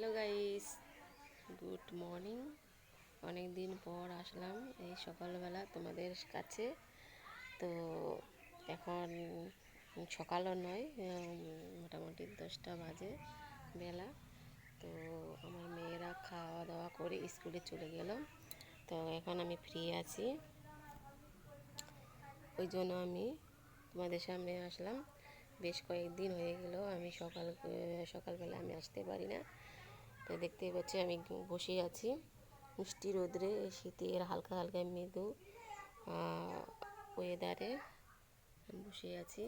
Hello guys, good morning. অনেক দিন পর আসলাম এই সকালবেলা তোমাদের কাছে। তো এখন সকালও নয় মোটামুটি দশটা বাজে বেলা। তো আমার মেয়েরা খাওয়া দাওয়া করে স্কুলে চলে গেল। তো এখন আমি ফ্রি আছি। ওই জন্য আমি তোমাদের সামনে আসলাম। বেশ কয়েকদিন হয়ে গেল আমি সকাল সকালবেলা আমি আসতে পারি না। তো দেখতেই পাচ্ছি আমি বসে আছি। মিষ্টি রোদ্রে শীতের হালকা হালকা মৃদু ওয়েদারে বসে আছি।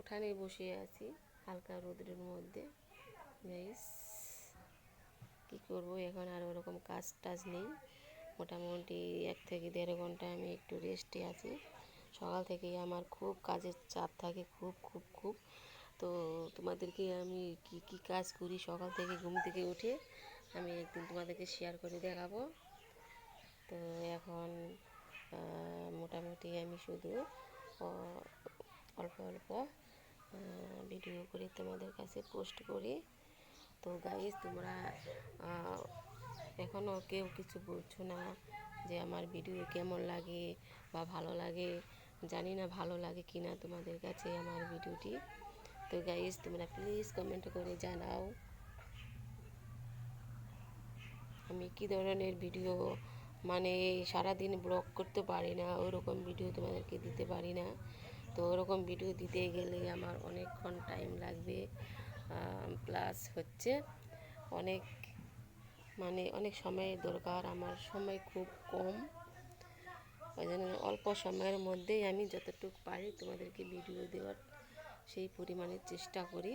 উঠানে বসে আছি, হালকা রোদ্রের মধ্যে। কি করব? এখন আর ওরকম কাজ টাজ নেই। মোটামুটি এক থেকে দেড় ঘণ্টা আমি একটু রেস্টে আছি। সকাল থেকেই আমার খুব কাজের চাপ থাকে, খুব খুব খুব। তো তোমাদেরকে আমি কি কি কাজ করি? সকাল থেকে ঘুম থেকে উঠে আমি একদিন তোমাদেরকে শেয়ার করে দেখাবো। তো এখন মোটামুটি আমি শুধু অল্প অল্প ভিডিও করে তোমাদের কাছে পোস্ট করি। তো গাইজ তোমরা এখনও কেউ কিছু বলছো না যে আমার ভিডিও কেমন লাগে বা ভালো লাগে? জানি না ভালো লাগে কি না তোমাদের কাছে আমার ভিডিওটি তো গাইজ তোমরা প্লিজ কমেন্ট করে জানাও। আমি কি ধরনের ভিডিও মানে সারাদিন ব্লগ করতে পারি না, ওরকম ভিডিও তোমাদেরকে দিতে পারি না। তো ওরকম ভিডিও দিতে গেলে আমার অনেকক্ষণ টাইম লাগবে। প্লাস হচ্ছে অনেক মানে অনেক সময় দরকার, আমার সময় খুব কম। ওই জন্য অল্প সময়ের মধ্যেই আমি যতটুকু পারি তোমাদেরকে ভিডিও দেওয়ার সেই পরিমাণে চেষ্টা করি।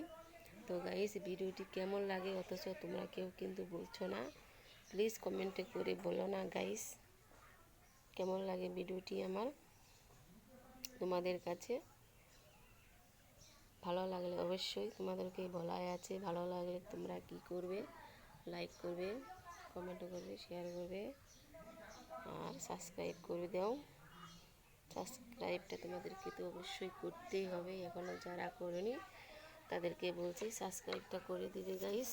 তো গাইস ভিডিওটি কেমন লাগে অথচ তোমরা কেউ কিন্তু বলছো না। প্লিজ কমেন্টে করে বলো না গাইস কেমন লাগে ভিডিওটি আমার তোমাদের কাছে? ভালো লাগলে অবশ্যই তোমাদেরকে বলাই আছে, ভালো লাগলে তোমরা কি করবে? লাইক করবে। কমেন্ট করবে শেয়ার করবে আর সাবস্ক্রাইব করে দাও। সাবস্ক্রাইবটা তোমাদেরকে তো অবশ্যই করতেই হবে এখনও যারা করেনি, তাদেরকে বলছি সাবস্ক্রাইবটা করে দিবে গাইস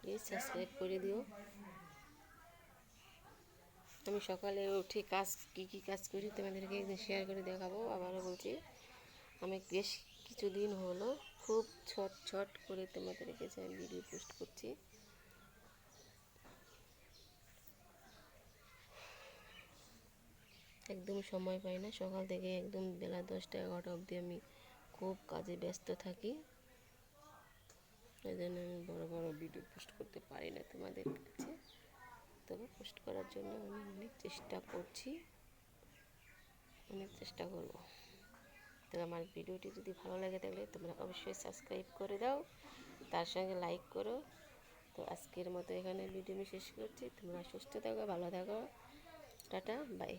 প্লিজ সাবস্ক্রাইব করে দিও। আমি সকালে উঠে কাজ, কী কী কাজ করি তোমাদেরকে একদিন শেয়ার করে দেখাবো, আবারও বলছি। আমি বেশ কিছুদিন হলো খুব ছট ছট করে তোমাদের কাছে আমি ভিডিও পোস্ট করছি। একদম সময় পাই না, সকাল থেকে একদম বেলা দশটা এগারোটা অবধি আমি খুব কাজে ব্যস্ত থাকি। এই জন্য আমি বড় বড় ভিডিও পোস্ট করতে পারি না তোমাদের কাছে। তবে পোস্ট করার জন্য আমি অনেক চেষ্টা করছি। অনেক চেষ্টা করব। তো আমার ভিডিওটি যদি ভালো লাগে তাহলে তোমরা অবশ্যই সাবস্ক্রাইব করে দাও, তার সঙ্গে লাইক করো। তো আজকের মতো এখানে ভিডিও আমি শেষ করছি। তোমরা সুস্থ থাকো, ভালো থাকো। Tata bye